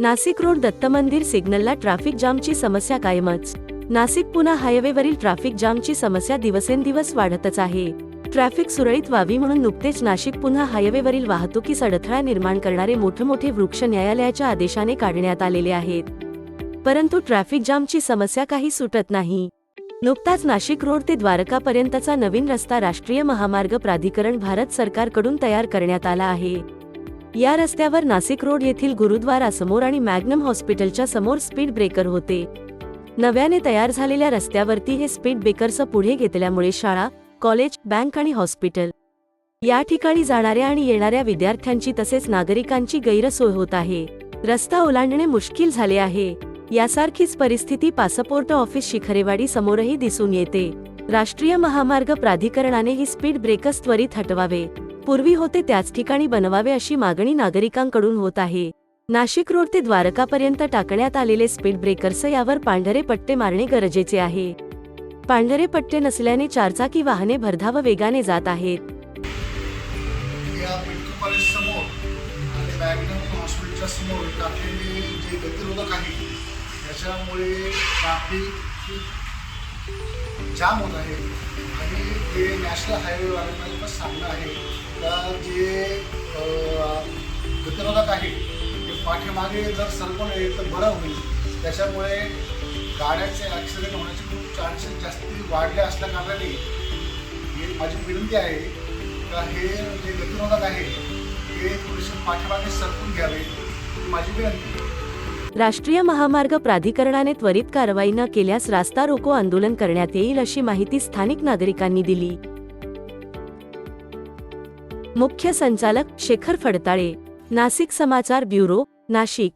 Nashik road Datta मंदिर सिग्नलला traffic जामची समस्या कायमच. नाशिक पुणा हायवेवरील ट्रॅफिक जामची समस्या दिवसेंदिवस वाढतच आहे. ट्रॅफिक सुरळीत व्हावी म्हणून नुकतेच नाशिक पुन्हा हायवेवरील वाहतुकीस अडथळा निर्माण करणारे मोठे मोठे वृक्ष न्यायालयाच्या आदेशाने काढण्यात आलेले आहेत. परंतु ट्रॅफिक जामची समस्या काही सुटत नाही. नुकताच नाशिक रोड ते द्वारकापर्यंतचा नवीन रस्ता राष्ट्रीय महामार्ग प्राधिकरण भारत सरकारकडून तयार करण्यात आला आहे. या रस्त्यावर नाशिक रोड येथील गुरुद्वारा समोर आणि मॅग्नम हॉस्पिटलच्या समोर स्पीड ब्रेकर होते. नव्याने तयार झालेल्या रस्त्यावरती हे स्पीड ब्रेकर्स पुढे घेतल्यामुळे शाळा कॉलेज बँक आणि हॉस्पिटल या ठिकाणी जाणाऱ्या आणि येणाऱ्या विद्यार्थ्यांची तसेच नागरिकांची गैरसोय होत आहे. रस्ता ओलांडणे मुश्किल झाले आहे. यासारखीच परिस्थिती पासपोर्ट ऑफिस शिखरेवाडी समोरही दिसून येते. राष्ट्रीय महामार्ग प्राधिकरणाने ही स्पीड ब्रेकर्स त्वरित हटवावे. पूर्वी होते त्याच ठिकाणी बनवावे अशी मागणी नागरिकांकडून होत आहे. नाशिक रोड ते द्वारकापर्यंत टाकण्यात आलेले स्पीड ब्रेकर्स यावर पांढरे पट्टे मारणे गरजेचे आहे. पांढरे पट्टे नसल्याने चारचाकी वाहने भरधाव वेगाने जात आहेत. समोर त्याच्यामुळे जाम होत आहे. आणि ते नॅशनल हायवेवाल्यांना पण सांगणं आहे का जे अं, गतिरोधक आहे ते पाठीमागे जर सरकवले तर बरं होईल. त्याच्यामुळे गाड्यांचे ॲक्सिडेंट होण्याचे खूप चान्सेस जास्ती वाढले असल्या कारणाने ही माझी विनंती आहे का हे जे गतिरोधक आहे ते थोडेसे पाठीमागे सरकून घ्यावे ही माझी विनंती आहे. राष्ट्रीय महामार्ग प्राधिकरणाने त्वरित कारवाई न केल्यास रास्ता रोको आंदोलन करण्यात येईल अशी माहिती स्थानिक नागरिकांनी दिली. मुख्य संचालक शेखर फडताळे नाशिक समाचार ब्युरो नाशिक.